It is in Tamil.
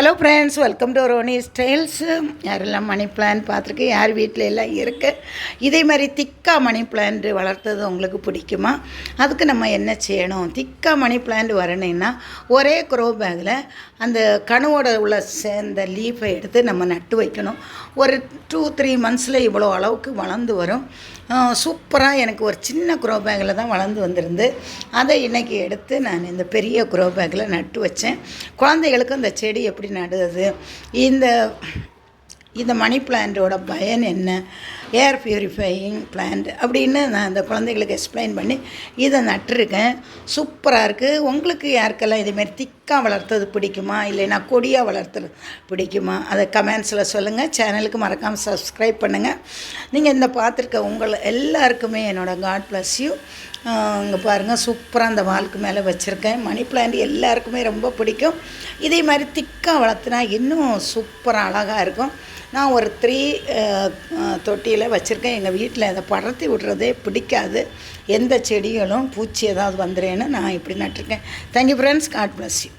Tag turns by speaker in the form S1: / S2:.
S1: Hello friends welcome to Roni styles யாரெல்லாம் மணி பிளான் பார்த்துருக்கு? யார் வீட்டில் எல்லாம் இருக்குது இதே மாதிரி திக்கா மணி பிளான்ட் வளர்த்தது உங்களுக்கு பிடிக்குமா? அதுக்கு நம்ம என்ன செய்யணும்? திக்கா மணி பிளான்ட் வரணும்னா ஒரே க்ரோ பேக்கில் அந்த கணுவோட உள்ள சேர்ந்த லீஃபை எடுத்து நம்ம நட்டு வைக்கணும். ஒரு டூ த்ரீ மந்த்ஸில் இவ்வளோ அளவுக்கு வளர்ந்து வரும். சூப்பராக எனக்கு ஒரு சின்ன க்ரோ பேக்கில் தான் வளர்ந்து வந்திருந்து அதை இன்றைக்கி எடுத்து நான் இந்த பெரிய க்ரோ பேக்கில் நட்டு வச்சேன். குழந்தைகளுக்கு அந்த செடி எப்படி நடுறது இந்த இந்த மணி பிளான்ட்டோட பயன் என்ன? ஏர் ப்யூரிஃபையிங் பிளான்ட் அப்படின்னு நான் அந்த குழந்தைகளுக்கு எக்ஸ்பிளைன் பண்ணி இதை நட்டிருக்கேன். சூப்பராக இருக்குது உங்களுக்கு யாருக்கெல்லாம் இதுமாரி திக்காக வளர்த்தது பிடிக்குமா? இல்லைன்னா கொடியாக வளர்த்துறது பிடிக்குமா? அதை கமெண்ட்ஸில் சொல்லுங்கள் சேனலுக்கு மறக்காமல் சப்ஸ்கிரைப் பண்ணுங்கள் நீங்கள் இந்த பார்த்துருக்க உங்களை எல்லாருக்குமே என்னோடய காட் ப்ளஸ் யூ இங்கே பாருங்கள் சூப்பராக அந்த வால்க்கு மேலே வச்சுருக்கேன். மணி பிளான்ட் எல்லாருக்குமே ரொம்ப பிடிக்கும். இதே மாதிரி திக்காக வளர்த்துனா இன்னும் சூப்பராக அழகாக இருக்கும். நான் ஒரு த்ரீ தொட்டியில் வச்சுருக்கேன். எங்கள் வீட்டில் அதை படர்த்தி விடுறதே பிடிக்காது. எந்த செடிகளும் பூச்சி ஏதாவது வந்துடுறேன்னு நான் இப்படி நட்டிருக்கேன். Thank you friends God bless you